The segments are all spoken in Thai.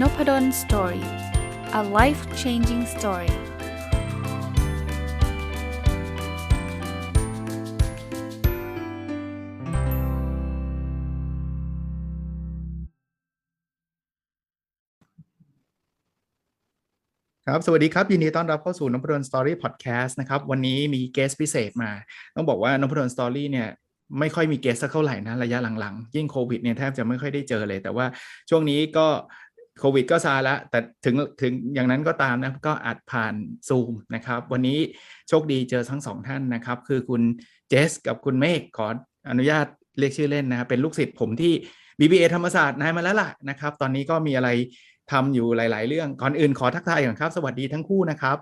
n o p ด d o สตอรี่ a life changing story ครับ สวัสดีครับ ยินดีต้อนรับเข้าสู่นพดลสตอรี่พอดแคสต์นะครับ วันนี้มีเกสพิเศษมา ต้องบอกว่านพดลสตอรี่เนี่ยไม่ค่อยมีเกสสักเท่าไหร่นะ ระยะหลังๆ ยิ่งโควิดเนี่ยแทบจะไม่ค่อยได้เจอเลย แต่ว่าช่วงนี้ก็ โควิดก็ซาแล้วแต่ถึงถึงอย่างนั้นก็ตามนะ ก็อาจผ่านซูมนะครับ วันนี้โชคดีเจอทั้งสองท่านนะครับ คือคุณเจสกับคุณเมฆขออนุญาตเรียกชื่อเล่นนะครับเป็นลูกศิษย์ผมที่ BBA ธรรมศาสตร์นายมาแล้วล่ะนะครับ ตอนนี้ก็มีอะไรทำอยู่หลาย ๆ เรื่องก่อนอื่นขอทักทายก่อนครับ สวัสดีทั้งคู่นะครับ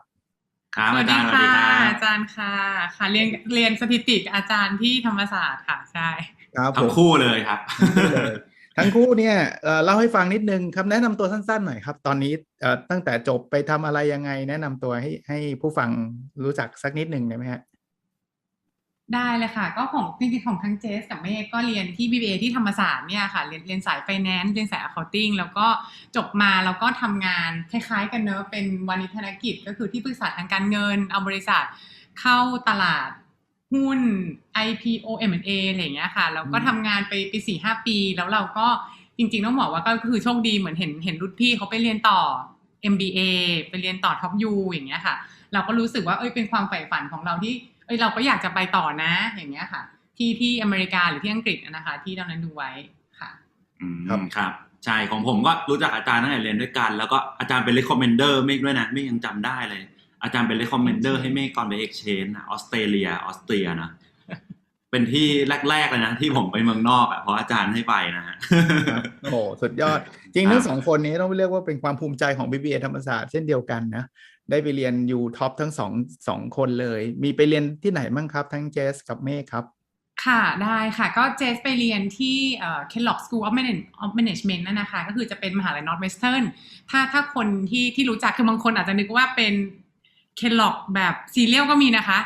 ครับอาจารย์สวัสดีค่ะอาจารย์ค่ะค่ะเรียนเรียนสถิติอาจารย์ที่ธรรมศาสตร์ค่ะใช่ครับทั้งคู่เลยครับ ทั้งคู่เนี่ยเล่าให้ฟังนิดนึงครับแนะนำตัวสั้นๆหน่อยครับ ตอนนี้ตั้งแต่จบไปทำอะไรยังไง แนะนำตัวให้ให้ผู้ฟังรู้จักสักนิดนึงได้ไหมฮะได้เลยค่ะ ก็ของจริงๆของทั้งเจสกับเมฆก็เรียนที่ BBA ที่ธรรมศาสตร์เนี่ยค่ะเรียนเรียนสายไฟแนนซ์เรียนสาย accounting แล้วก็จบมาแล้วก็ทำงานคล้ายๆกันเนอะเป็นวานิธนกิจก็คือที่ปรึกษาทางการเงินเอาบริษัทเข้าตลาด หุ้น IPO M&A อะไรอย่างเงี้ยค่ะแล้วก็ทำงานไปไปสี่ห้าปี แล้วเราก็จริง ๆ ต้องบอกว่าก็คือโชคดีเหมือนเห็นเห็นรุ่นพี่เขาไปเรียนต่อ MBA ไปเรียนต่อท็อปยูอย่างเงี้ยค่ะ เราก็รู้สึกว่าเอ้ยเป็นความใฝ่ฝันของเราที่เอ้ยเราก็อยากจะไปต่อนะ อย่างเงี้ยค่ะ ที่ที่อเมริกาหรือที่อังกฤษนะคะ ที่ตอนนั้นดูไว้ค่ะครับครับใช่ของผมก็รู้จักอาจารย์ตั้งแต่เรียนด้วยกัน แล้วก็อาจารย์เป็นเลคคอมเมนเดอร์เมกด้วยนะเมกยังจำได้เลย อาจารย์เป็นเลคคอมเมนเดอร์ให้เมกก่อนไปเอ็กชแนนออสเตรเลียออสเตรียนะเป็นที่แรกๆเลยนะที่ผมไปเมืองนอกอะเพราะอาจารย์ให้ไปนะฮะโอ้สุดยอด จริงทั้งสองคนนี้ต้องเรียกว่าเป็นความภูมิใจของ BBA ธรรมศาสตร์เช่นเดียวกันนะได้ไปเรียนอยู่ท็อปทั้งสองสองคนเลย มีไปเรียนที่ไหนบ้างครับ ทั้งเจสกับเมฆครับ ค่ะได้ค่ะก็เจสไปเรียนที่เอ่อ Kellogg School of Management นั่นนะคะ ก็คือจะเป็นมหาลัย Northwestern ถ้าถ้าคนที่ที่รู้จักคือบางคนอาจจะนึกว่าเป็น เคลล็อกแบบซีเรียลก็มีนะคะ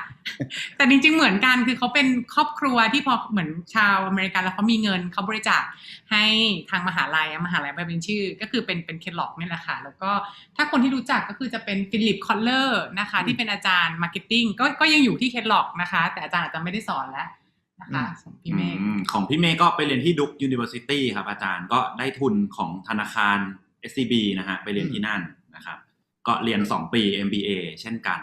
แต่จริง ๆ เหมือนกันคือเขาเป็นครอบครัวที่พอเหมือนชาวอเมริกันแล้วเขามีเงินเขาบริจาคให้ทางมหาลัยมหาลัยไปเป็นชื่อ ก็คือเป็นเป็นเคลล็อกนี่แหละค่ะแล้วก็ถ้าคนที่รู้จักก็คือจะเป็นฟิลิปคอลเลอร์นะคะ ที่เป็นอาจารย์มาร์เก็ตติ้งก็ก็ยังอยู่ที่เคลล็อกนะคะ แต่อาจารย์อาจจะไม่ได้สอนแล้วนะคะของพี่เมฆของพี่เมฆก็ไปเรียนที่ดุกยูนิเวอร์ซิตี้ครับอาจารย์ก็ได้ทุนของธนาคาร SCB นะฮะไปเรียนที่นั่นนะครับ ก็เรียน 2 ปี MBA เช่นกัน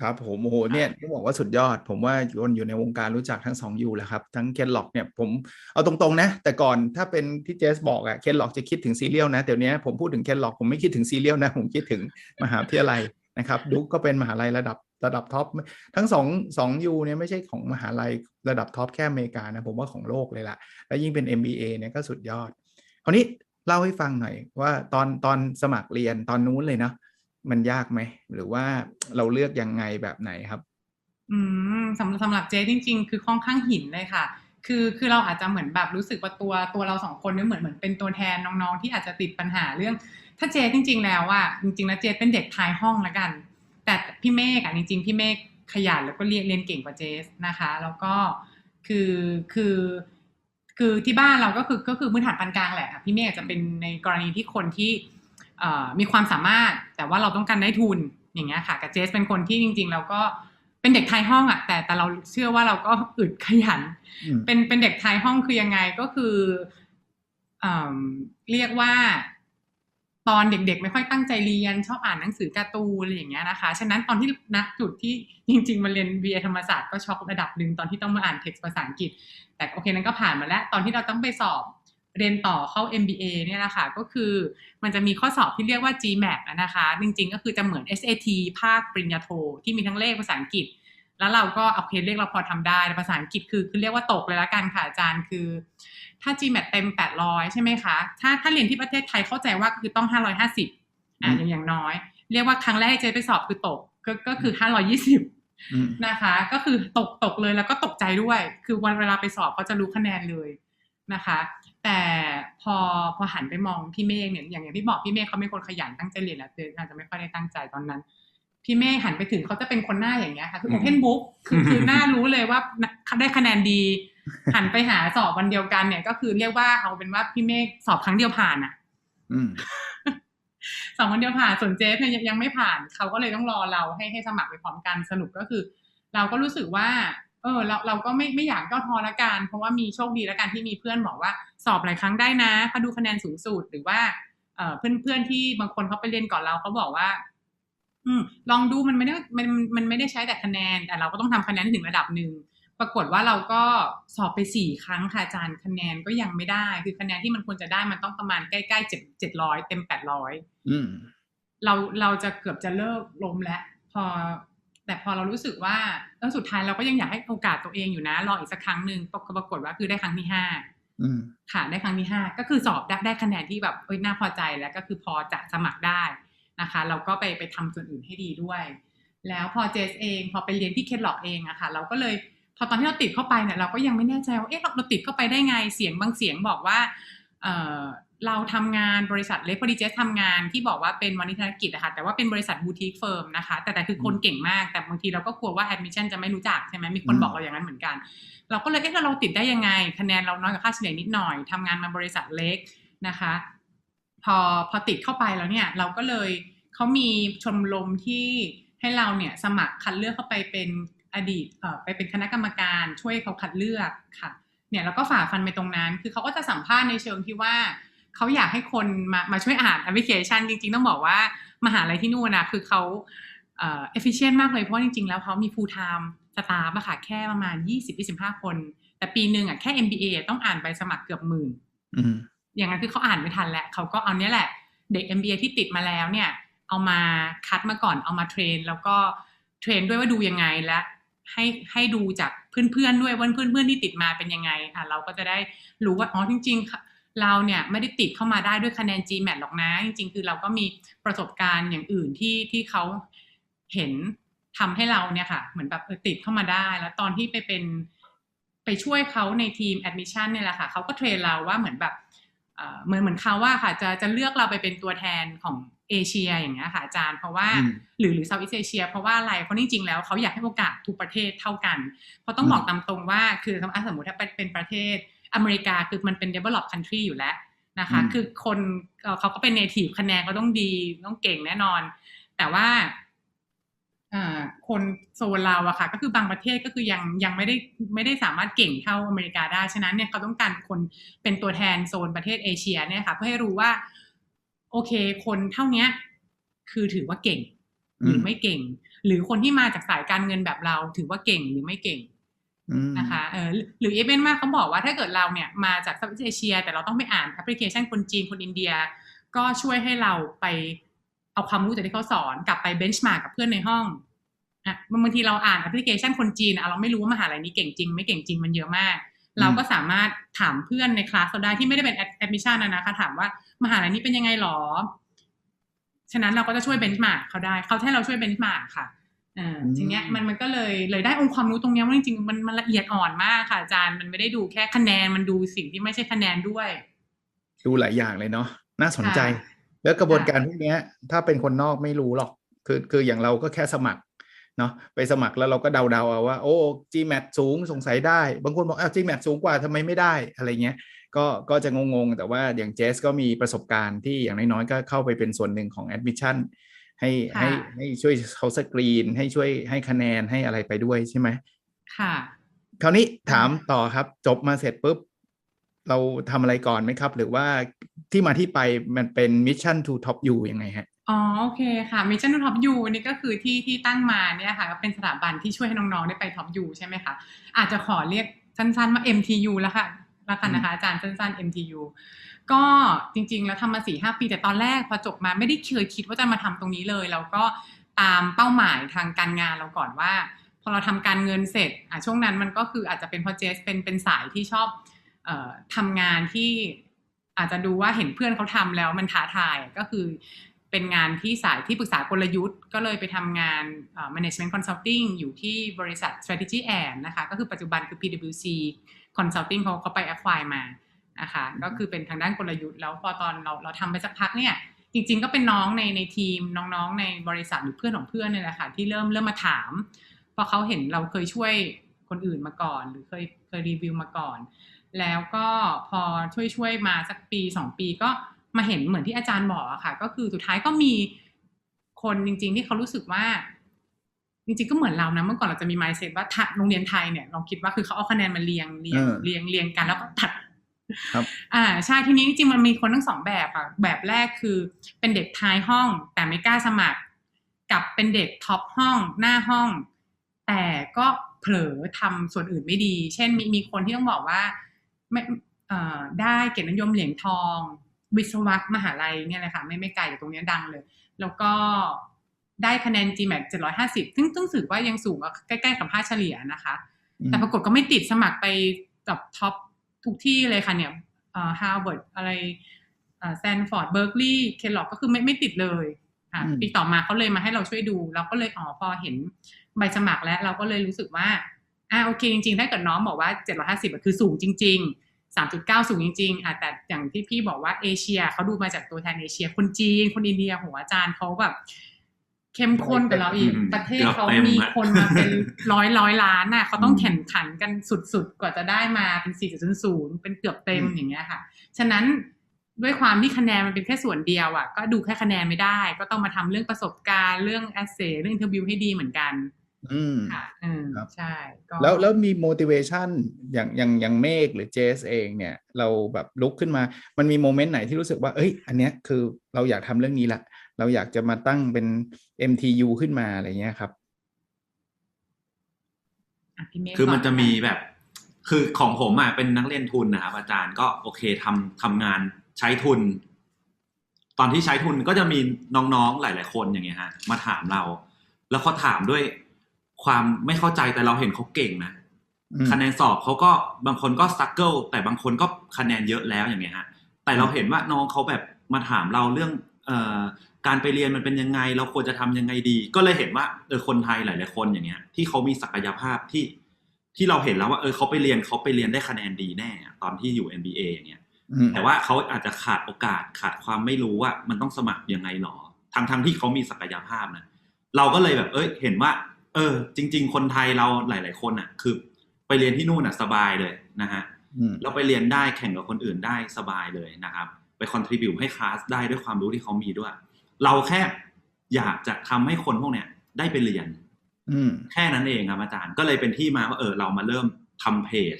ครับผมโอ้โหเนี่ยต้องบอกว่าสุดยอด ผมว่าคนอยู่ในวงการรู้จักทั้งสองอยู่แหละครับ ทั้งเคนล็อกเนี่ยผมเอาตรงๆนะ แต่ก่อนถ้าเป็นที่เจสบอกอะเคนล็อกจะคิดถึงซีเรียลนะเดี๋ยวนี้ผมพูดถึงเคนล็อกผมไม่คิดถึงซีเรียลนะ ผมคิดถึงมหาวิทยาลัยนะครับดุกก็เป็นมหาลัยระดับระดับท็อปทั้งสองสองยูเนี่ยไม่ใช่ของมหาลัยระดับท็อปแค่อเมริกานะผมว่าของโลกเลยล่ะและยิ่งเป็น MBA เนี่ยก็สุดยอด คราวนี้เล่าให้ฟังหน่อยว่าตอนตอนสมัครเรียนตอนนู้นเลยเนาะ มันยากไหม หรือว่าเราเลือกยังไงแบบไหนครับ อืมสำหรับสำหรับเจ๊จริง ๆ คือค่อนข้างหินเลยค่ะ คือคือเราอาจจะเหมือนแบบรู้สึกว่าตัวตัวเราสองคนเนี่ยเหมือนเหมือนเป็นตัวแทนน้องๆ ที่อาจจะติดปัญหาเรื่อง ถ้าเจ๊จริง ๆ แล้วอะจริงๆแล้วเจ๊เป็นเด็กท้ายห้องละกัน แต่พี่เมฆอะจริง ๆ พี่เมฆขยันแล้วก็เรียนเรียนเก่งกว่าเจสนะคะ แล้วก็คือคือ คือที่บ้านเราก็คือก็คือพื้นฐานปานกลางแหละพี่เมฆจะเป็นในกรณีที่คนที่ มีความสามารถแต่ว่าเราต้องการได้ทุนอย่างเงี้ยค่ะกับเจสเป็นคนที่จริง ๆ เราก็เป็นเด็กไทยห้องอะแต่แต่เราเชื่อว่าเราก็อึดขยัน เป็นเป็นเด็กไทยห้องคือยังไงก็คือเรียกว่า ตอนเด็กๆ ไม่ค่อยตั้งใจเรียน ชอบอ่านหนังสือการ์ตูนอะไรอย่างเงี้ยนะคะ ฉะนั้นตอนที่นักจุดที่จริง ๆ มาเรียนวีธรรมศาสตร์ก็ช็อกระดับหนึ่งตอนที่ต้องมาอ่านเท็กซ์ภาษาอังกฤษ แต่โอเคนั้นก็ผ่านมาแล้ว ตอนที่เราต้องไปสอบ เรียนต่อเข้า MBA เนี่ยนะคะก็คือมันจะมีข้อสอบที่เรียกว่า GMAT นะคะ จริงๆ ก็คือจะเหมือน SAT ภาคปริญญาโท ที่มีทั้งเลขภาษาอังกฤษ แล้วเราก็โอเคเลขเราพอทำได้ภาษาอังกฤษคือคือเรียกว่าตกเลยละกันค่ะอาจารย์คือ ถ้า GMAT เต็ม 800 ใช่ไหมคะ ถ้าถ้าเรียนที่ประเทศไทยเข้าใจว่าคือต้อง 550อ่าอย่างอย่างน้อย เรียกว่าครั้งแรกเจไปสอบคือตกก็ก็คือ 520นะคะ ก็คือตกตกเลยแล้วก็ตกใจด้วย คือวันเวลาไปสอบเขาจะรู้คะแนนเลยนะคะ แต่พอพอหันไปมองพี่เมฆเนี่ยอย่างอย่างที่บอกพี่เมฆเขาเป็นคนขยันตั้งใจเรียนแล้วเจอาจจะไม่ค่อยได้ตั้งใจตอนนั้น พี่เมฆหันไปถึงเขาจะเป็นคนหน้าอย่างเงี้ยค่ะคือโอเพนบุ๊กคือคือหน้ารู้เลยว่าได้คะแนนดี หันไปหาสอบวันเดียวกันเนี่ย ก็คือเรียกว่าเอาเป็นว่าพี่เมฆสอบครั้งเดียวผ่านอะสองคนเดียวผ่านส่วนเจฟเนี่ยยังยังไม่ผ่านเขาก็เลยต้องรอเราให้ให้สมัครไปพร้อมกันสรุปก็คือ เราก็รู้สึกว่า เออเราเราก็ไม่ไม่อยากย่อท้อละกันเพราะว่ามีโชคดีละกันที่มีเพื่อนบอกว่าสอบหลายครั้งได้นะเขาดูคะแนนสูงสุดหรือว่าเอ่อเพื่อนเพื่อนที่บางคนเขาไปเรียนก่อนเราเขาบอกว่า อืม ลองดูมันไม่ได้มันมันไม่ได้ใช้แต่คะแนน แต่เราก็ต้องทำคะแนนให้ถึงระดับหนึ่งปรากฏว่าเราก็สอบไปสี่ครั้งค่ะอาจารย์คะแนนก็ยังไม่ได้ คือคะแนนที่มันควรจะได้มันต้องประมาณใกล้ๆเจ็ดเจ็ดร้อยเต็มแปดร้อยอืมเราเราจะเกือบจะเลิกล้มแล้วพอ แต่พอเรารู้สึกว่าเออสุดท้ายเราก็ยังอยากให้โอกาสตัวเองอยู่นะรออีกสักครั้งหนึ่งปรากฏปรากฏว่าคือได้ครั้งที่ห้าอืมค่ะได้ครั้งที่ห้าก็คือสอบได้ได้คะแนนที่แบบเอ้ยน่าพอใจแล้วก็คือพอจะสมัครได้นะคะ เราก็ไปไปทำส่วนอื่นให้ดีด้วย แล้วพอเจสเอง พอไปเรียนที่เคทล็อกเองอะค่ะ เราก็เลยพอตอนที่เราติดเข้าไปเนี่ยเราก็ยังไม่แน่ใจว่าเอ๊ะเราเราติดเข้าไปได้ไงเสียงบางเสียงบอกว่า เราทำงานบริษัทเล็กพอดีเจสทำงานที่บอกว่าเป็นวานิชธุรกิจอะค่ะแต่ว่าเป็นบริษัทบูติกเฟิร์มนะคะแต่แต่คือคนเก่งมากแต่บางทีเราก็กลัวว่าแอดมิชชั่นจะไม่รู้จักใช่ไหมมีคนบอกเราอย่างนั้นเหมือนกัน เราก็เลยเอ๊ะเราติดได้ยังไง คะแนนเราน้อยกว่าค่าเฉลี่ยนิดหน่อยทำงานมาบริษัทเล็กนะคะ พอพอติดเข้าไปแล้วเนี่ยเราก็เลยเขามีชมรมที่ให้เราเนี่ยสมัครคัดเลือกเข้าไปเป็นอดีตไปเป็นคณะกรรมการช่วยเขาคัดเลือกค่ะเนี่ยเราก็ฝ่าฟันไปตรงนั้น คือเขาก็จะสัมภาษณ์ในเชิงที่ว่า เขาอยากให้คนมามาช่วยอ่านแอปพลิเคชัน จริง ๆ ต้องบอกว่ามหาลัยที่นู่นนะคือเขาเอ่อ efficient มากเลยเพราะว่าจริง ๆ แล้วเขามี full time staff อะค่ะแค่ประมาณ 20-25 คน แต่ปีหนึ่งอะแค่ MBA ต้องอ่านใบสมัครเกือบหมื่นอืมอย่างนั้นคือเขาอ่านไม่ทันแล้วเขาก็เอาเนี้ยแหละ เด็ก MBA ที่ติดมาแล้วเนี่ย เอามาคัดมาก่อนเอามาเทรน แล้วก็เทรนด้วยว่าดูยังไงและให้ให้ดูจากเพื่อนๆด้วยว่าเพื่อนๆที่ติดมาเป็นยังไงอะ เราก็จะได้รู้ว่าอ๋อจริงๆค่ะ เราเนี่ยไม่ได้ติดเข้ามาได้ด้วยคะแนน GMAT หรอกนะ จริงๆ คือเราก็มีประสบการณ์อย่างอื่นที่ที่เขาเห็นทำให้เราเนี่ยค่ะ เหมือนแบบเออติดเข้ามาได้ แล้วตอนที่ไปเป็นไปช่วยเขาในทีม admission เนี่ยแหละค่ะเขาก็เทรนเราว่าเหมือนแบบเอ่อเหมือนเหมือนเขาว่าค่ะจะจะเลือกเราไปเป็นตัวแทนของเอเชียอย่างเงี้ยค่ะอาจารย์เพราะว่าอืมหรือหรือเซาท์อีสเอเชีย เพราะว่าอะไรเพราะจริงๆแล้วเขาอยากให้โอกาสทุกประเทศเท่ากัน เพราะต้องอืมบอกตามตรงว่าคือสมมติถ้าเป็นเป็นประเทศ อเมริกาคือมันเป็น develop country อยู่แล้วนะคะ คือคนเอ่อเขาก็เป็น native คะแนนก็ต้องดีต้องเก่งแน่นอน แต่ว่าอ่าคนโซนเราอะค่ะ ก็คือบางประเทศก็คือยังยังไม่ได้ไม่ได้สามารถเก่งเท่าอเมริกาได้ ฉะนั้นเนี่ยเขาต้องการคนเป็นตัวแทนโซนประเทศเอเชียเนี่ยค่ะ เพื่อให้รู้ว่า โอเค คนเท่าเนี้ยคือถือว่าเก่งหรือไม่เก่ง หรือคนที่มาจากสายการเงินแบบเราถือว่าเก่งหรือไม่เก่งอืม นะคะเออหรือเอเวนมากเขาบอกว่าถ้าเกิดเราเนี่ยมาจากเซาท์เอเชีย แต่เราต้องไปอ่านแอปพลิเคชันคนจีนคนอินเดีย ก็ช่วยให้เราไปเอาความรู้จากที่เขาสอนกลับไปเบนช์มากับเพื่อนในห้องอะบางทีเราอ่านแอปพลิเคชันคนจีนอะเราไม่รู้ว่ามหาลัยนี้เก่งจริง ไม่เก่งจริงมันเยอะมาก เราก็สามารถถามเพื่อนในคลาสเราได้ที่ไม่ได้เป็นแอดมิชชั่นนะนะคะถามว่ามหาลัยนี้เป็นยังไงหรอ ฉะนั้นเราก็จะช่วยเบนช์มาร์กเขาได้เขาให้เราช่วยเบนช์มาร์กค่ะเออทีเนี้ยมันมันก็เลยเลยได้องค์ความรู้ตรงเนี้ยว่าจริงๆมันมันละเอียดอ่อนมากค่ะอาจารย์มันไม่ได้ดูแค่คะแนนมันดูสิ่งที่ไม่ใช่คะแนนด้วย ดูหลายอย่างเลยเนาะน่าสนใจค่ะแล้วกระบวนการพวกเนี้ย ถ้าเป็นคนนอกไม่รู้หรอก คือคืออย่างเราก็แค่สมัครเนาะไปสมัครแล้วเราก็เดาๆเอาว่า โอ้ GMAT สูงสงสัยได้ บางคนบอกอ้าว GMAT สูงกว่าทำไมไม่ได้อะไรเงี้ยก็ก็จะงงๆ แต่ว่าอย่างเจสก็มีประสบการณ์ที่อย่างน้อยๆ ก็เข้าไปเป็นส่วนหนึ่งของ admission ให้ค่ะ ให้ให้ช่วยเขาสกรีน ให้ช่วยให้คะแนนให้อะไรไปด้วยใช่ไหมค่ะ คราวนี้ถามต่อครับจบมาเสร็จปุ๊บ เราทำอะไรก่อนไหมครับ หรือว่าที่มาที่ไปมันเป็น mission to top U ยังไงฮะอ๋อโอเคค่ะ Mission to Top U นี่ก็คือที่ที่ตั้งมาเนี่ยค่ะก็เป็นสถาบันที่ช่วยให้น้องๆได้ไป Top U ใช่ไหมคะอาจจะขอเรียกสั้นๆว่า MTU แล้วค่ะแล้วกันนะคะอาจารย์สั้นๆ MTU ก็จริงๆ แล้วทำมาสี่ห้าปีแต่ตอนแรกพอจบมาไม่ได้เคยคิดว่าจะมาทำตรงนี้เลย แล้วก็ตามเป้าหมายทางการงานเราก่อนว่า พอเราทำการเงินเสร็จอะช่วงนั้นมันก็คืออาจจะเป็นพอเจสเป็นเป็นสายที่ชอบออทำงานที่อาจจะดูว่าเห็นเพื่อนเขาทำแล้วมันท้าทายก็คือเป็นงานที่สายที่ปรึกษากลยุทธ์ ก็เลยไปทำงานเอ่อ management consulting อยู่ที่บริษัท strategy and นะคะ ก็คือปัจจุบันคือ PwC consulting เขาเขาไป acquire มา นะคะก็คือเป็นทางด้านกลยุทธ์แล้วพอตอนเราเราทำไปสักพักเนี่ยจริง ๆ ก็เป็นน้องในในทีมน้องๆ ในบริษัทหรือเพื่อนของเพื่อนเนี่ยแหละค่ะที่เริ่มเริ่มมาถามเพราะเขาเห็นเราเคยช่วยคนอื่นมาก่อน หรือเคยเคยรีวิวมาก่อน แล้วก็พอช่วยช่วยๆมาสักปีสองปีก็มาเห็นเหมือนที่อาจารย์บอกอะค่ะ ก็คือสุดท้ายก็มีคนจริง ๆ ที่เขารู้สึกว่า จริงๆ ก็เหมือนเรานะเมื่อก่อนเราจะมี mindset ว่าถ้าโรงเรียนไทยเนี่ยเราคิดว่าคือเขาเอาคะแนนมาเรียงเรียงเออเรียงเรียงกันแล้วก็ตัด ครับ อ่าใช่ทีนี้จริงๆมันมีคนทั้งสองแบบอะแบบแรกคือเป็นเด็กท้ายห้อง แต่ไม่กล้าสมัคร กับเป็นเด็กท็อปห้องหน้าห้อง แต่ก็เผลอทำส่วนอื่นไม่ดี เช่นมีมีคนที่ต้องบอกว่าไม่เอ่อได้เกียรตินิยมเหรียญทอง วิศวะมหาลัยเนี่ยแหละค่ะไม่ไม่ไกลจากตรงเนี้ยดังเลย แล้วก็ได้คะแนน GMAT 750ซึ่งต้องถือว่ายังสูงกว่าใกล้ๆกับค่าเฉลี่ยนะคะ แต่ปรากฏก็ไม่ติดสมัครไปกับท็อป ทุกที่เลยค่ะเนี่ยฮาร์วาร์ดอะไรแซนฟอร์ดเบิร์กลีย์เคลล็อกก็คือไม่ไม่ติดเลยอะอืมปีต่อมาเขาเลยมาให้เราช่วยดู เราก็เลยอ๋อพอเห็นใบสมัครแล้ว เราก็เลยรู้สึกว่าอ่าโอเคจริงๆ ถ้าเกิดน้องบอกว่า 750อะคือสูงจริง ๆ 3.9 สูงจริงๆอะแต่อย่างที่พี่บอกว่าเอเชียเขาดูมาจากตัวแทนเอเชีย คนจีน คนอินเดียโหัวอาจารย์เขาแบบ เข้มข้นกับเราอีกอืมประเทศเกือบเขาเต็มมีอะคนมาเป็นร้อยร้อยล้านน่ะเขาต้องอืมแข่งขันกันสุดๆ กว่าจะได้มาเป็น 4.0เป็นเกือบเต็มอืมอย่างเงี้ยค่ะ ฉะนั้นด้วยความที่คะแนนมันเป็นแค่ส่วนเดียวอะก็ดูแค่คะแนนไม่ได้ ก็ต้องมาทำเรื่องประสบการณ์เรื่องแอสเซเรื่องอินเทอร์วิวให้ดีเหมือนกัน อืมค่ะเออครับใช่ก็แล้วแล้วมี motivation อย่างอย่างอย่างเมฆหรือเจสเองเนี่ย เราแบบลุกขึ้นมา มันมีโมเมนต์ไหนที่รู้สึกว่า เอ้ย อันเนี้ยคือเราอยากทำเรื่องนี้ละ เราอยากจะมาตั้งเป็น MTU ขึ้นมาอะไรเงี้ยครับอะพี่เมฆคือมันก่จะมีแบบ คือของผมอะเป็นนักเรียนทุนนะครับอาจารย์ก็โอเคทำทำงานใช้ทุน ตอนที่ใช้ทุนก็จะมีน้องๆหลาย ๆ คนอย่างเงี้ยฮะมาถามเรา แล้วเขาถามด้วยความไม่เข้าใจแต่เราเห็นเขาเก่งนะอืมคะแนนสอบเขาก็บางคนก็สตั๊กเกิลแต่บางคนก็คะแนนเยอะแล้วอย่างเงี้ยฮะแต่เราเห็นว่าน้องเขาแบบมาถามเราเรื่องเอ่อ การไปเรียนมันเป็นยังไง เราควรจะทำยังไงดี ก็เลยเห็นว่าเออคนไทยหลาย ๆ คนอย่างเงี้ย ที่เขามีศักยภาพที่ที่เราเห็นแล้วว่าเออเขาไปเรียนเขาไปเรียนได้คะแนนดีแน่อะตอนที่อยู่ MBA อย่างเงี้ยอืมแต่ว่าเขาอาจจะขาดโอกาสขาดความไม่รู้ว่ามันต้องสมัครยังไงหรอทั้งทั้งที่เขามีศักยภาพนะเราก็เลยแบบเอ้ยเห็นว่า เออ จริง ๆ คนไทยเราหลาย ๆ คนอะ คือ ไปเรียนที่นู่นอะสบายเลยนะฮะอืมเราไปเรียนได้แข่งกับคนอื่นได้สบายเลยนะครับ ไปคอนทริบิวให้คลาสได้ด้วยความรู้ที่เขามีด้วย เราแค่อยากจะทำให้คนพวกเนี้ยได้ไปเรียน อืมแค่นั้นเองครับอาจารย์ก็เลยเป็นที่มาว่าเออเรามาเริ่มทำเพจ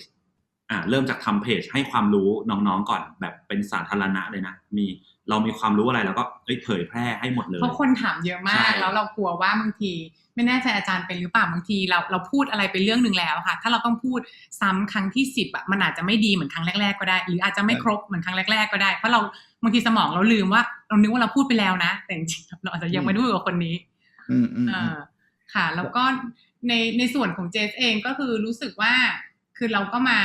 อ่า เริ่มจากทำเพจให้ความรู้น้องๆก่อน แบบเป็นสาธารณะเลยนะมีเรามีความรู้อะไรเราก็เอ้ยเผยแพร่ให้หมดเลยเพราะคนถามเยอะมาใช่กแล้วเรากลัวว่าบางที ไม่แน่ใจอาจารย์เป็นหรือเปล่าบางทีเราเราพูดอะไรไปเรื่องหนึ่งแล้วค่ะ ถ้าเราต้องพูดซ้ำครั้งที่สิบอะมันอาจจะไม่ดีเหมือนครั้งแรก ๆ ก็ได้ หรืออาจจะไม่ครบเหมือนครั้งแรก ๆ ก็ได้ เพราะเรา บางทีสมองเราลืมว่า เรานึกว่าเราพูดไปแล้วนะ แต่จริงๆเราอาจจะยังไม่ได้พูดกับคนนี้อืมอืมอ่อืมาค่ะ แล้วก็ในในส่วนของเจสเองก็คือรู้สึกว่าคือเราก็มา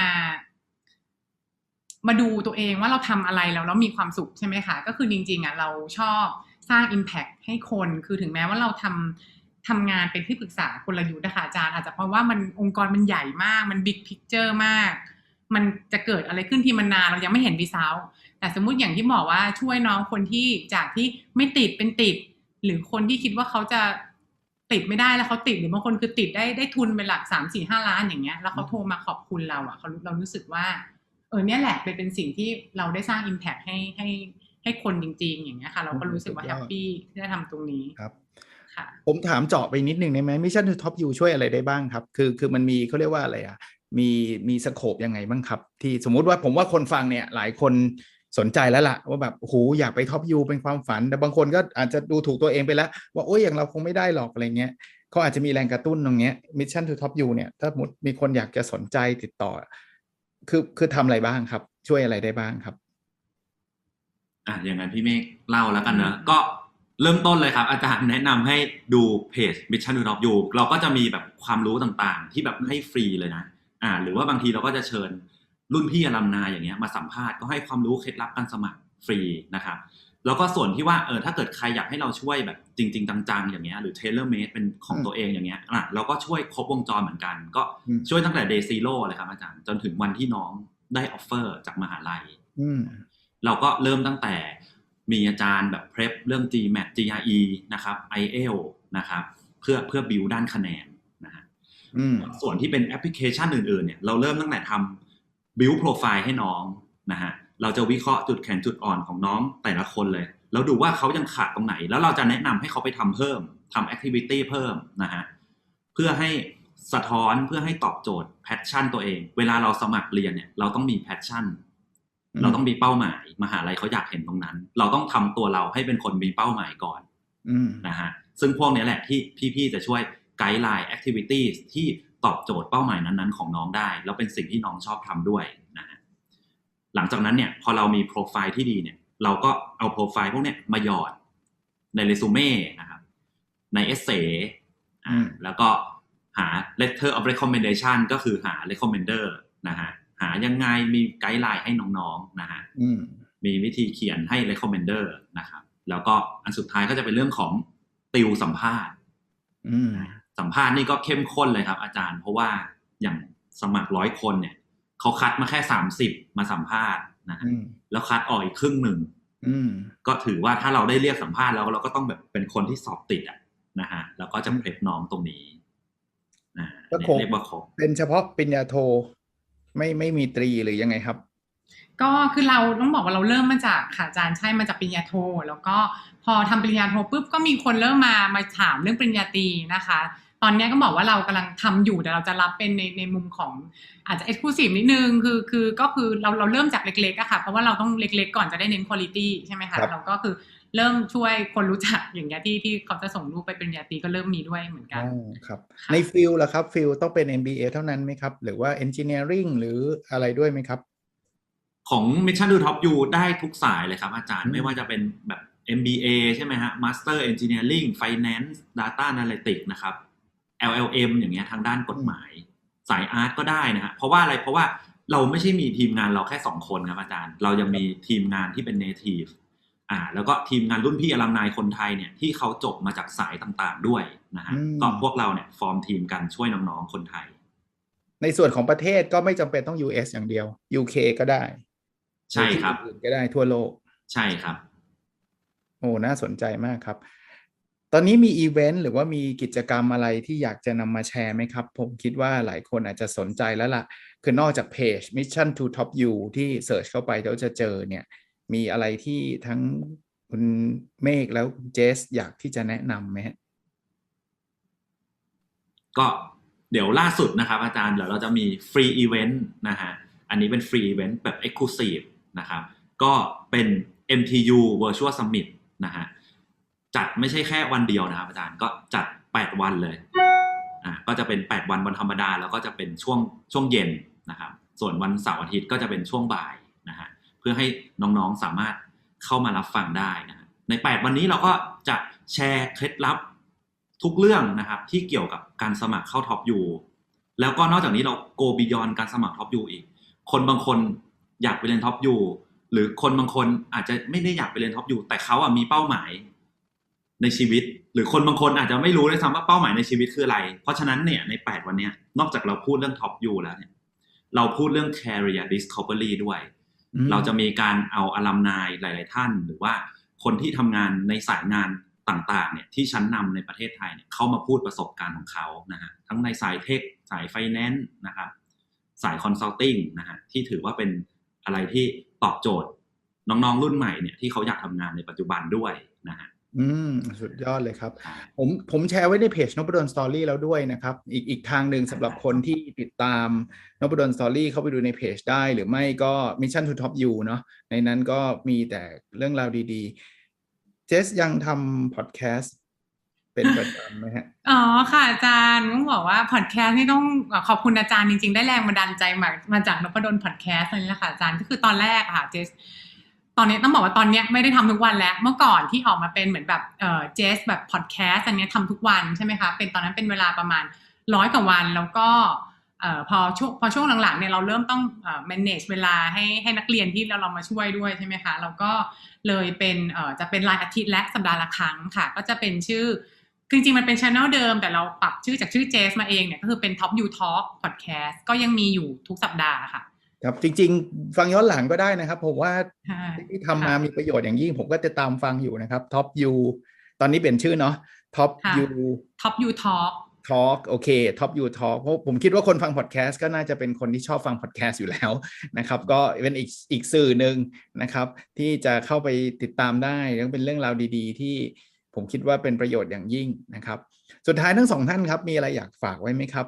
มาดูตัวเองว่าเราทำอะไรแล้วแล้วมีความสุขใช่ไหมคะก็คือจริง ๆอะเราชอบสร้าง Impact ให้คนคือถึงแม้ว่าเราทำทำงานเป็นที่ปรึกษากลยุทธ์นะคะอาจารย์ อาจจะเพราะว่ามันองค์กรมันใหญ่มาก มันบิ๊กพิกเจอร์มาก มันจะเกิดอะไรขึ้นที่มันนานเรายังไม่เห็นดีเซลแต่สมมุติอย่างที่บอกว่าช่วยน้องคนที่จากที่ไม่ติดเป็นติด หรือคนที่คิดว่าเขาจะติดไม่ได้แล้วเขาติดหรือบางคนคือติดได้ได้ทุนเป็นหลักสามสี่ห้าล้านอย่างเงี้ยแล้วเขาโทรมาขอบคุณเราอะเขาเรารู้สึกว่าเออเนี่ยแหละเป็นเป็นสิ่งที่เราได้สร้าง Impact ให้ให้ให้คนจริง ๆ อย่างเงี้ยค่ะ เราก็รู้สึกว่าแฮปปี้ที่ได้ทำตรงนี้ครับค่ะผมถามเจาะไปนิดนึงได้ไหมมิชชั่นทูท็อปยูช่วยอะไรได้บ้างครับ คือคือมันมีเขาเรียกว่าอะไรอะ มีมีสโคปยังไงบ้างครับ ที่สมมุติว่าผมว่าคนฟังเนี่ยหลายคนสนใจแล้วล่ะ ว่าแบบโอ้โหอยากไปท็อปยูเป็นความฝัน แต่บางคนก็อาจจะดูถูกตัวเองไปแล้ว ว่าโอ้ยอย่างเราคงไม่ได้หรอกอะไรเงี้ยเขาอาจจะมีแรงกระตุ้นตรงเนี้ยมิชชั่นทูท็อปยูเนี่ยถ้าสมมติมีคนอยากจะสนใจติดต่อ คือคือทำอะไรบ้างครับ ช่วยอะไรได้บ้างครับ อะอย่างนั้นพี่เมฆเล่าแล้วกันเนอะก็เริ่มต้นเลยครับ อาจารย์แนะนำให้ดูเพจ Mission to Top You เราก็จะมีแบบความรู้ต่างๆ ที่แบบให้ฟรีเลยนะ อ่าหรือว่าบางทีเราก็จะเชิญรุ่นพี่อลัมนาอย่างเงี้ยมาสัมภาษณ์ก็ให้ความรู้เคล็ดลับการสมัครฟรีนะครับแล้วก็ส่วนที่ว่าเออถ้าเกิดใครอยากให้เราช่วยแบบจริง ๆ จังๆ อย่างเงี้ยหรือ tailor made เป็นของอืมตัวเองอย่างเงี้ยอะเราก็ช่วยครบวงจรเหมือนกัน ก็อืมช่วยตั้งแต่ day zero เลยครับอาจารย์ จนถึงวันที่น้องได้ออฟเฟอร์จากมหาลัยอืมเราก็เริ่มตั้งแต่มีอาจารย์แบบ prep เรื่อง GMAT GRE นะครับ IEL นะครับเพื่อเพื่อ build ด้านคะแนนนะฮะอืม ส่วนที่เป็นแอปพลิเคชันอื่นๆเนี่ยเราเริ่มตั้งแต่ทำ build profile ให้น้องนะฮะเราจะวิเคราะห์จุดแข็งจุดอ่อนของน้องแต่ละคนเลยแล้วดูว่าเขายังขาดตรงไหน แล้วเราจะแนะนำให้เขาไปทำเพิ่มทำแอคทิวิตี้เพิ่มนะฮะเพื่อให้สะท้อนเพื่อให้ตอบโจทย์แพชชั่นตัวเอง เวลาเราสมัครเรียนเนี่ยเราต้องมีแพชชั่น เราต้องมีเป้าหมายมหาลัยเขาอยากเห็นตรงนั้น เราต้องทำตัวเราให้เป็นคนมีเป้าหมายก่อนอืมนะฮะซึ่งพวกเนี้ยแหละที่พี่ๆจะช่วย ไกด์ไลน์แอคทิวิตี้ที่ตอบโจทย์เป้าหมายนั้นๆ ของน้องได้ แล้วเป็นสิ่งที่น้องชอบทำด้วยนะฮะหลังจากนั้นเนี่ยพอเรามีโปรไฟล์ที่ดีเนี่ยเราก็เอาโปรไฟล์พวกเนี้ยมาหยอดในเรซูเม่นะครับในเอเซอืมแล้วก็หา letter of recommendation ก็คือหา recommender นะฮะหายังไงมีไกด์ไลน์ให้น้องๆนะฮะอืมมีวิธีเขียนให้ recommender นะครับ แล้วก็อันสุดท้ายก็จะเป็นเรื่องของติวสัมภาษณ์อืม สัมภาษณ์นี่ก็เข้มข้นเลยครับ อาจารย์เพราะว่าอย่างสมัครร้อยคนเนี่ยเขาคัดมาแค่สามสิบมาสัมภาษณ์นะฮะอืมแล้วคัดออกอีกครึ่งหนึ่งอืมก็ถือว่าถ้าเราได้เรียกสัมภาษณ์แล้วเราก็ต้องแบบเป็นคนที่สอบติดอะนะฮะแล้วก็จะเพลฟน้องตรงนี้นะก็เนี่ยคงเรียกว่าครบเป็นเฉพาะปริญญาโทไม่ไม่มีตรีหรือยังไงครับ ก็คือเราต้องบอกว่าเราเริ่มมาจากค่ะอาจารย์ใช่มาจากปริญญาโท แล้วก็พอทำปริญญาโทปุ๊บก็มีคนเริ่มมามาถามเรื่องปริญญาตรีนะคะ ตอนเนี้ยก็บอกว่าเรากำลังทำอยู่แต่เราจะรับเป็นในในมุมของอาจจะเอ็กซ์คลูซีฟนิดนึงคือคือก็คือเราเราเริ่มจากเล็กๆอะค่ะเพราะว่าเราต้องเล็กๆ ก่อนจะได้เน้นคุณ i t y ใช่ไหมคะครับเราก็คือเริ่มช่วยคนรู้จักอย่างเงี้ยที่ที่เขาจะส่งรูปไปปริญญาตรีก็เริ่มมีด้วยเหมือนกันอ๋อครับค่ะในฟิลล่ะครับฟิลต้องเป็น MBA เท่านั้นไหมครับ หรือว่า Engineering หรืออะไรด้วยไหมครับ ของ Mission to Top U ได้ทุกสายเลยครับอาจารย์อืมไม่ว่าจะเป็นแบบ MBA ใช่ไหมฮะ Master Engineering Finance Data Analytics นะครับ LLM อย่างเงี้ยทางด้านกฎหมาย สายอาร์ตก็ได้นะฮะเพราะว่าอะไรเพราะว่าเราไม่ใช่มีทีมงานเราแค่สองคนครับอาจารย์ เรายังมีทีมงานที่เป็น native อ่า แล้วก็ทีมงานรุ่นพี่อลัมนายคนไทยเนี่ยที่เขาจบมาจากสายต่างๆด้วยนะฮะอืมก็พวกเราเนี่ยฟอร์มทีมกันช่วยน้องๆคนไทย ในส่วนของประเทศก็ไม่จำเป็นต้อง US อย่างเดียว UK ก็ได้ ใช่ครับหอที่อื่นก็ได้ทั่วโลก ใช่ครับ โอ้น่าสนใจมากครับ ตอนนี้มีอีเวนต์หรือว่ามีกิจกรรมอะไรที่อยากจะนำมาแชร์ไหมครับ ผมคิดว่าหลายคนอาจจะสนใจแล้วล่ะ คือนอกจากเพจ Mission to Top U ที่เสิร์ชเข้าไปแล้วจะเจอเนี่ย มีอะไรที่ทั้งคุณเมฆแล้วคุณเจสอยากที่จะแนะนำไหมฮะก็เดี๋ยวล่าสุดนะครับอาจารย์เดี๋ยวเราจะมีฟรีอีเวนต์นะฮะ อันนี้เป็นฟรีอีเวนต์แบบ Exclusive นะครับก็เป็น MTU Virtual Summit นะฮะจัดไม่ใช่แค่วันเดียวนะครับอาจารย์ก็จัด 8 วันเลยอ่าก็จะเป็น 8 วันวันธรรมดา แล้วก็จะเป็นช่วงช่วงเย็นนะครับส่วนวันเสาร์อาทิตย์ก็จะเป็นช่วงบ่ายนะฮะเพื่อให้น้องๆสามารถเข้ามารับฟังได้นะฮะใน 8 วันนี้เราก็จะแชร์เคล็ดลับทุกเรื่องนะครับที่เกี่ยวกับการสมัครเข้าท็อปยูแล้วก็นอกจากนี้เราโกบิยอนการสมัครท็อปยูอีก คนบางคน อยากไปเรียนท็อปยูหรือคนบางคนอาจจะไม่ได้อยากไปเรียนท็อปยูแต่เขาอะมีเป้าหมายในชีวิต หรือคนบางคนอาจจะไม่รู้ด้วยซ้ำว่าเป้าหมายในชีวิตคืออะไร เพราะฉะนั้นเนี่ยใน 8 วันเนี้ยนอกจากเราพูดเรื่องท็อปยูแล้วเนี่ยเราพูดเรื่อง career discovery ด้วยอืมเราจะมีการเอาอลัมนายหลาย ๆ ท่าน หรือว่าคนที่ทำงานในสายงานต่าง ๆ เนี่ยที่ชั้นนำในประเทศไทยเนี่ยเข้ามาพูดประสบการณ์ของเขานะฮะทั้งในสายเทค สายไฟแนนซ์นะครับสายคอนซัลทิงนะฮะที่ถือว่าเป็น อะไรที่ตอบโจทย์ น้องๆรุ่นใหม่เนี่ยที่เขาอยากทำงานในปัจจุบันด้วยนะฮะอืมสุดยอดเลยครับ ผมผมแชร์ไว้ในเพจนพดลสตอรี่แล้วด้วยนะครับ อีกอีกทางหนึ่งสำหรับคนที่ติดตามนพดลสตอรี่เข้าไปดูในเพจได้ หรือไม่ก็ Mission to Top You เนาะในนั้นก็มีแต่เรื่องราวดีๆ เจสยังทำพอดแคสต์ เป็นประจำไหมฮะ อ๋อค่ะอาจารย์ต้องบอกว่าพอดแคสต์นี่ต้องขอบคุณอาจารย์จริงๆ ได้แรงบันดาลใจมามาจากนพดลพอดแคสต์นี่แหละค่ะอาจารย์ก็คือตอนแรกค่ะเจสตอนนี้ต้องบอกว่าตอนนี้ไม่ได้ทำทุกวันแล้ว เมื่อก่อนที่ออกมาเป็นเหมือนแบบเออเจสแบบพอดแคสต์อันนี้ยทำทุกวันใช่ไหมคะเป็นตอนนั้นเป็นเวลาประมาณร้อยกว่าวันแล้วก็ออพอช่วงพอช่วงหลังๆเนี่ยเราเริ่มต้อง manage เวลาให้ให้นักเรียนที่เราเรามาช่วยด้วยใช่ไหมคะแล้วก็เลยเป็นจะเป็นรายอาทิตย์และสัปดาห์ละครั้งค่ะ ก็จะเป็นชื่อ คือจริงๆมันเป็นช anel เดิม แต่เราปรับชื่อจากชื่อเจสมาเองเนี่ยก็คือเป็น Top You Talk Podcast ก็ยังมีอยู่ทุกสัปดาห์ค่ะครับจริง ๆ ฟังย้อนหลังก็ได้นะครับ ผมว่าใช่ที่ทำมามีประโยชน์อย่างยิ่ง ผมก็จะตามฟังอยู่นะครับ Top You ตอนนี้เปลี่ยนชื่อเนาะ Top ค่ะ You Top You Talk ทอล์กโอเคท็อปยูทอล์กเพราะผมคิดว่าคนฟังพอดแคสต์ก็น่าจะเป็นคนที่ชอบฟังพอดแคสต์อยู่แล้วนะครับ ก็เป็นอีกอีกสื่อหนึ่งนะครับ ที่จะเข้าไปติดตามได้แล้วเป็นเรื่องราวดี ๆ ที่ ผมคิดว่าเป็นประโยชน์อย่างยิ่งนะครับ สุดท้ายทั้งสองท่านครับ มีอะไรอยากฝากไว้ไหมครับ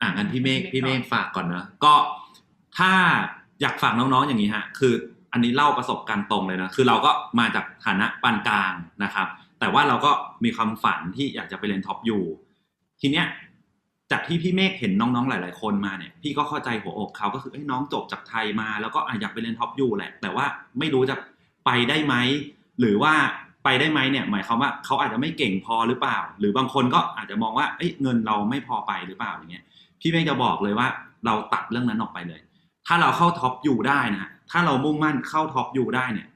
อะงั้นพี่เมฆพี่พี่เมเมฆฆฝากก่อนนะก็ถ้าอยากฝากน้องๆอย่างนี้ฮะ คืออันนี้เล่าประสบการณ์ตรงเลยนะ คือเราก็มาจากฐานะปานกลางนะครับ แต่ว่าเราก็มีความฝันที่อยากจะไปเรียนท็อปยูทีเนี้ยจากที่พี่เมฆเห็นน้องๆหลาย ๆ คนมาเนี่ย พี่ก็เข้าใจหัวอกเขาก็คือเอ้ยน้องจบจากไทยมา แล้วก็อะอยากไปเรียนท็อปยูแหละ แต่ว่าไม่รู้จะไปได้ไหม หรือว่าไปได้ไหมเนี่ยหมายความว่าเขาอาจจะไม่เก่งพอหรือเปล่า หรือบางคนก็อาจจะมองว่าเอ้ยเงินเราไม่พอไปหรือเปล่าอย่างเงี้ยพี่เมฆจะบอกเลยว่าเราตัดเรื่องนั้นออกไปเลย ถ้าเราเข้าท็อปยูได้นะฮะถ้าเรามุ่งมั่นเข้าท็อปยูได้เนี่ย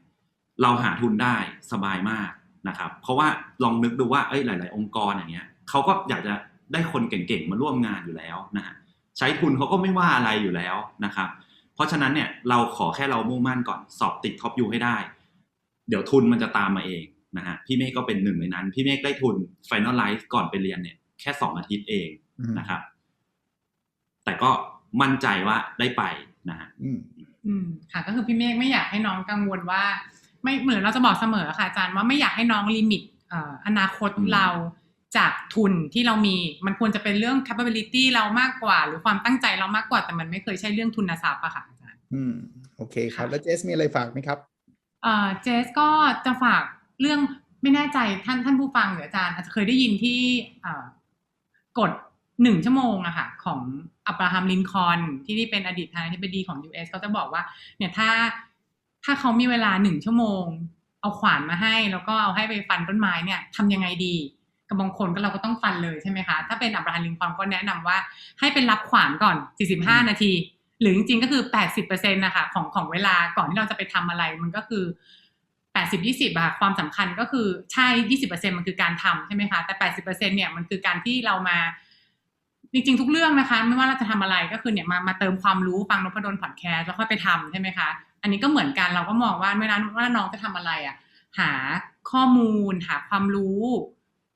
เราหาทุนได้สบายมากนะครับ เพราะว่าลองนึกดูว่าเอ้ยหลาย ๆ องค์กรอย่างเงี้ยเขาก็อยากจะได้คนเก่ง ๆ มาร่วมงานอยู่แล้วนะฮะใช้ทุนเขาก็ไม่ว่าอะไรอยู่แล้วนะครับ เพราะฉะนั้นเนี่ยเราขอแค่เรามุ่งมั่นก่อนสอบติดท็อปยูให้ได้ เดี๋ยวทุนมันจะตามมาเองนะฮะพี่เมฆก็เป็นหนึ่งในนั้น พี่เมฆได้ทุน Finalize ก่อนไปเรียนเนี่ยแค่สองอาทิตย์เองอืมนะครับ แต่ก็มั่นใจว่าได้ไปนะฮะอืมอืมค่ะ ก็คือพี่เมฆไม่อยากให้น้องกังวลว่า ไม่เหมือนเราจะบอกเสมอค่ะอาจารย์ว่าไม่อยากให้น้องลิมิตเอ่ออนาคตอืมเราจากทุนที่เรามีมันควรจะเป็นเรื่อง capability เรามากกว่า หรือความตั้งใจเรามากกว่าแต่มันไม่เคยใช่เรื่องทุนทรัพย์อะค่ะอาจารย์อืมโอเคครับค่ะแล้วเจสมีอะไรฝากไหมครับ เอ่อเจสก็จะฝากเรื่องไม่แน่ใจท่านท่านผู้ฟังหรืออาจารย์ อาจจะเคยได้ยินที่เอ่อกฎหนึ่งชั่วโมงอะค่ะของอับราฮัมลินคอล์นที่ที่เป็นอดีตประธานาธิบดีของ US เขาจะบอกว่า เนี่ยถ้าถ้าเขามีเวลาหนึ่งชั่วโมง เอาขวานมาให้ แล้วก็เอาให้ไปฟันต้นไม้เนี่ยทำยังไงดีกับบางคนก็เราก็ต้องฟันเลยใช่ไหมคะ ถ้าเป็นอับราฮัมลินคอล์นก็แนะนำว่า ให้เป็นรับขวานก่อน 45 นาที หรือจริงๆก็คือ 80%นะคะของของเวลาก่อนที่เราจะไปทำอะไรมันก็คือ 80 20อะค่ะความสำคัญก็คือใช่ 20%มันคือการทำใช่ไหมคะแต่ 80%เนี่ยมันคือการที่เรามาจริงๆ ทุกเรื่องนะคะ ไม่ว่าเราจะทำอะไรก็คือเนี่ยมามาเติมความรู้ฟังนพดลพอดแคสต์แล้วค่อยไปทำใช่ไหมคะอันนี้ก็เหมือนกันเราก็มองว่าเวลาว่าน้องจะทำอะไรอะหาข้อมูล หาความรู้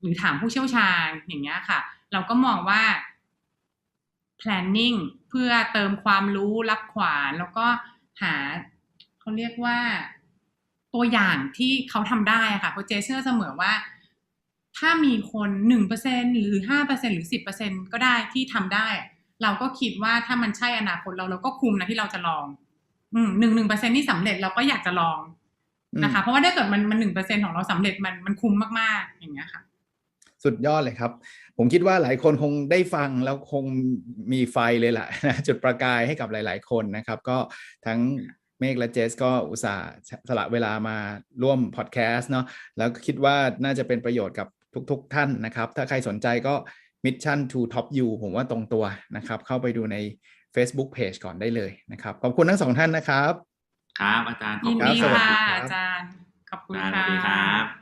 หรือถามผู้เชี่ยวชาญอย่างเงี้ยค่ะ เราก็มองว่า planning เพื่อเติมความรู้รับขวาน แล้วก็หาเขาเรียกว่าตัวอย่างที่เขาทำได้อะค่ะเพราะเจเชื่อเสมอว่า ถ้ามีคนหนึ่งเปอร์เซ็นหรือห้าเปอร์เซ็นหรือสิบเปอร์เซ็นก็ได้ที่ทำได้อะเราก็คิดว่าถ้ามันใช่อนาคตเราเราก็คุมนะที่เราจะลองอืมหนึ่งหนึ่งเปอร์เซ็นที่สำเร็จเราก็อยากจะลองนะคะ เพราะว่าถ้าเกิดมันมันหนึ่งเปอร์เซ็นของเราสำเร็จมันมันคุ้มมากๆอย่างเงี้ยค่ะ สุดยอดเลยครับ ผมคิดว่าหลายคนคงได้ฟังแล้วคงมีไฟเลยแหละจุดประกายให้กับหลาย ๆ คนนะครับ ก็ทั้งเมฆและเจสก็อุตส่าห์สละเวลามาร่วมพอดแคสต์เนาะแล้วก็คิดว่าน่าจะเป็นประโยชน์กับทุก ๆ ท่านนะครับ ถ้าใครสนใจก็ Mission to Top You ผมว่าตรงตัวนะครับ เข้าไปดูใน Facebook Page ก่อนได้เลยนะครับ ขอบคุณทั้งสองท่านนะครับ ครับอาจารย์ขอบยินคุณดีสวัสค่ะดีครับอาจารย์ขอบคุณอาจารย์สค่ะวัสดีครับ